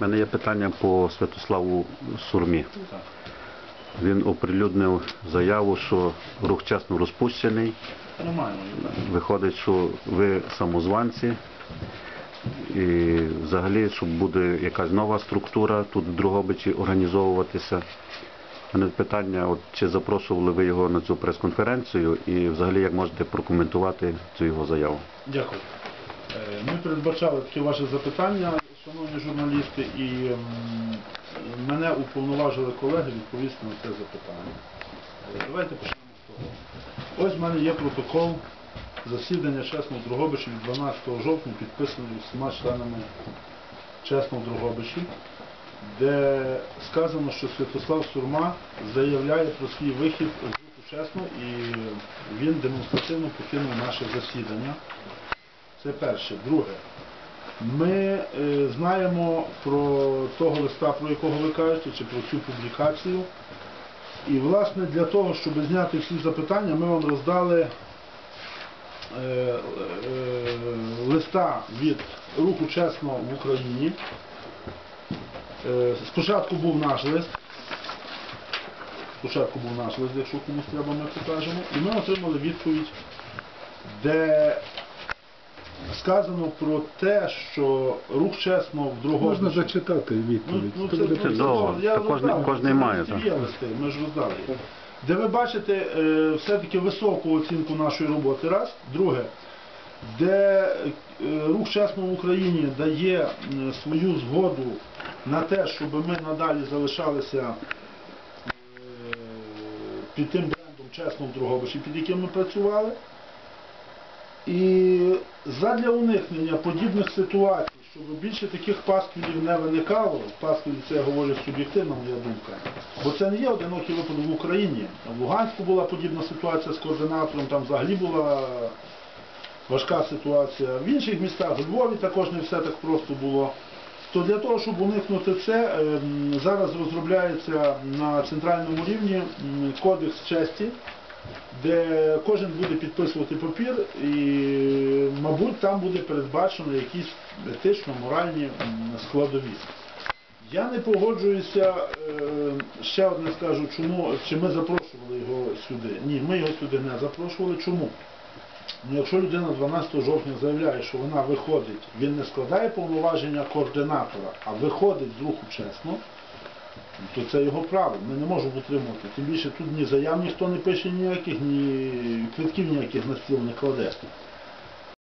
У мене є питання по Святославу Сурмі. Він оприлюднив заяву, що рух чесно розпущений. Виходить, що ви самозванці. І взагалі, щоб буде якась нова структура тут в Другобичі організовуватися. У мене питання, от, чи запрошували ви його на цю прес-конференцію і взагалі як можете прокоментувати цю його заяву? Дякую. Е, Ми передбачали таке ваше запитання, шановні журналісти, і мене уповноважили колеги відповісти на це запитання. Е, Давайте почнемо з того. Ось в мене є протокол засідання чесного Дрогобичі від 12 жовтня, підписаний всіма членами чесного Дрогобичі, де сказано, що Святослав Сурма заявляє про свій вихід з руху чесно і він демонстративно покинув наше засідання. Це перше. Друге, ми е, знаємо про того листа, про якого ви кажете, чи про цю публікацію. І, власне, для того, щоб зняти всі запитання, ми вам роздали е, е, листа від руху чесно в Україні. Е, спочатку був наш лист. Спочатку був наш лист, якщо комусь треба, ми покажемо. І ми отримали відповідь, де сказано про те, що рух чесно в другому. Можна зачитати Ну, відповідь. ну, це, ну, Це це довго. я Та роздав. кожний Це має, ці так. Є листи, ми ж роздали. Де ви бачите е, все-таки високу оцінку нашої роботи, раз. Друге, де е, рух чесно в Україні дає м, свою згоду на те, щоб ми надалі залишалися е, під тим брендом чесно в Другобичі, під яким ми працювали. І задля уникнення подібних ситуацій, щоб більше таких пасквілів не виникало, пасквілі це я говорю суб'єктивна моя думка, бо це не є одинокий випадок в Україні. В Луганську була подібна ситуація з координатором, там взагалі була важка ситуація. В інших містах, у Львові також не все так просто було. То для того, щоб уникнути це, ем, зараз розробляється на центральному рівні кодекс честі, де кожен буде підписувати папір і, мабуть, там буде передбачено якісь етично-моральні складові. Я не погоджуюся, е, ще одне скажу, чому, чи ми запрошували його сюди. Ні, ми його сюди не запрошували. Чому? Ну, якщо людина 12 жовтня заявляє, що вона виходить, він не складає повноваження координатора, а виходить з руху чесно, то це його право. Ми не можемо утримувати. Тим більше тут ні заяв ніхто не пише ніяких, ні квитків ніяких на стіл не кладе.